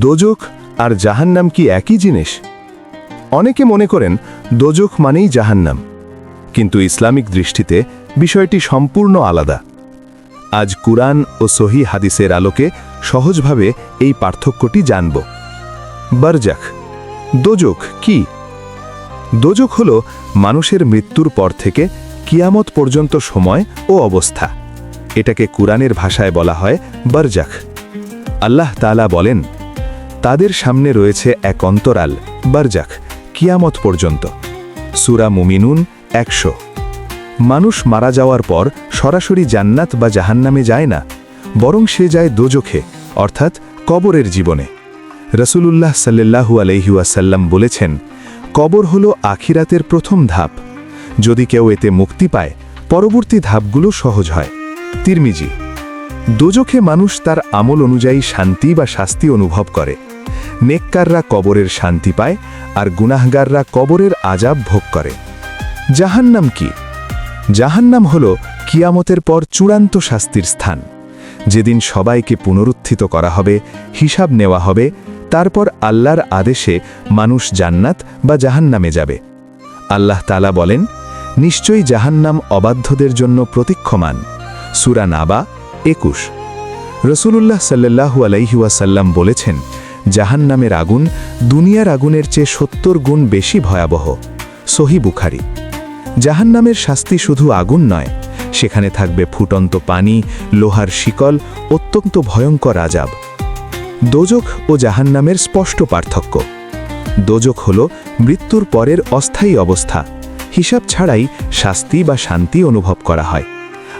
দোজক আর জাহান্নাম কি একই জিনিস? অনেকে মনে করেন দোজক মানেই জাহান্নাম, কিন্তু ইসলামিক দৃষ্টিতে বিষয়টি সম্পূর্ণ আলাদা। আজ কুরআন ও সহি হাদিসের আলোকে সহজভাবে এই পার্থক্যটি জানব। বারজাখ দোজক কি? দোজক হল মানুষের মৃত্যুর পর থেকে কিয়ামত পর্যন্ত সময় ও অবস্থা। এটাকে কুরআনের ভাষায় বলা হয় বারজাখ। আল্লাহ তাআলা বলেন তাদের সামনে রয়েছে এক অন্তরাল, বারজাখ, কিয়ামত পর্যন্ত। সুরা মুমিনুন একশো। মানুষ মারা যাওয়ার পর সরাসরি জান্নাত বা জাহান্নামে যায় না, বরং সে যায় দোজখে, অর্থাৎ কবরের জীবনে। রসুলুল্লাহ সাল্লাহু আলহিউসাল্লাম বলেছেন, কবর হল আখিরাতের প্রথম ধাপ। যদি কেউ এতে মুক্তি পায়, পরবর্তী ধাপগুলো সহজ হয়। তিরমিজি। দোজখে মানুষ তার আমল অনুযায়ী শান্তি বা শাস্তি অনুভব করে। নেককাররা কবরের শান্তি পায় আর গুনাহগাররা কবরের আজাব ভোগ করে। জাহান্নাম কি? জাহান্নাম হল কিয়ামতের পর চূড়ান্ত শাস্তির স্থান। যেদিন সবাইকে পুনরুত্থিত করা হবে, হিসাব নেওয়া হবে, তারপর আল্লাহর আদেশে মানুষ জান্নাত বা জাহান্নামে যাবে। আল্লাহ তালা বলেন, নিশ্চয়ই জাহান্নাম অবাধ্যদের জন্য প্রতীক্ষমান। সুরা নাবা একুশ। রসুলুল্লাহ সাল্লাহু আলাইহুয়াসাল্লাম বলেছেন জাহান্নামের আগুন দুনিয়ার আগুনের চেয়ে সত্তর গুণ বেশি ভয়াবহ। সহি বুখারি। জাহান্নামের শাস্তি শুধু আগুন নয়, সেখানে থাকবে ফুটন্ত পানি, লোহার শিকল, অত্যন্ত ভয়ঙ্কর আজাব। দোজক ও জাহান্নামের স্পষ্ট পার্থক্য। দোজক হল মৃত্যুর পরের অস্থায়ী অবস্থা। হিসাব ছাড়াই শাস্তি বা শান্তি অনুভব করা হয়।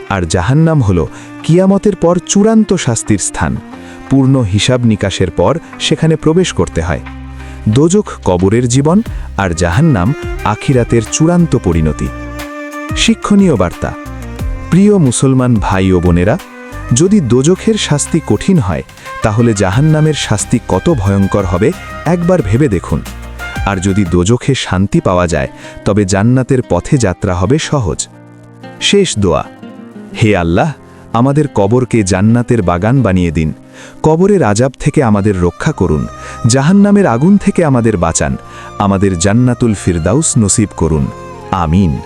আর জাহান্নাম হল কিয়ামতের পর চূড়ান্ত শাস্তির স্থান। পূর্ণ হিসাব নিকাশের পর সেখানে প্রবেশ করতে হয়। দোজক কবরের জীবন আর জাহান্নাম আখিরাতের চূড়ান্ত পরিণতি। শিক্ষণীয় বার্তা। প্রিয় মুসলমান ভাই ও বোনেরা, যদি দোজখের শাস্তি কঠিন হয়, তাহলে জাহান্নামের শাস্তি কত ভয়ঙ্কর হবে একবার ভেবে দেখুন। আর যদি দোজখে শান্তি পাওয়া যায়, তবে জান্নাতের পথে যাত্রা হবে সহজ। শেষ দোয়া। হে আল্লাহ আমাদের কবরকে জান্নাতের বাগান বানিয়ে দিন। কবরের আজাব থেকে আমাদের রক্ষা করুন। জাহান্নামের আগুন থেকে আমাদের বাঁচান। আমাদের জান্নাতুল ফিরদাউস নসিব করুন। আমিন।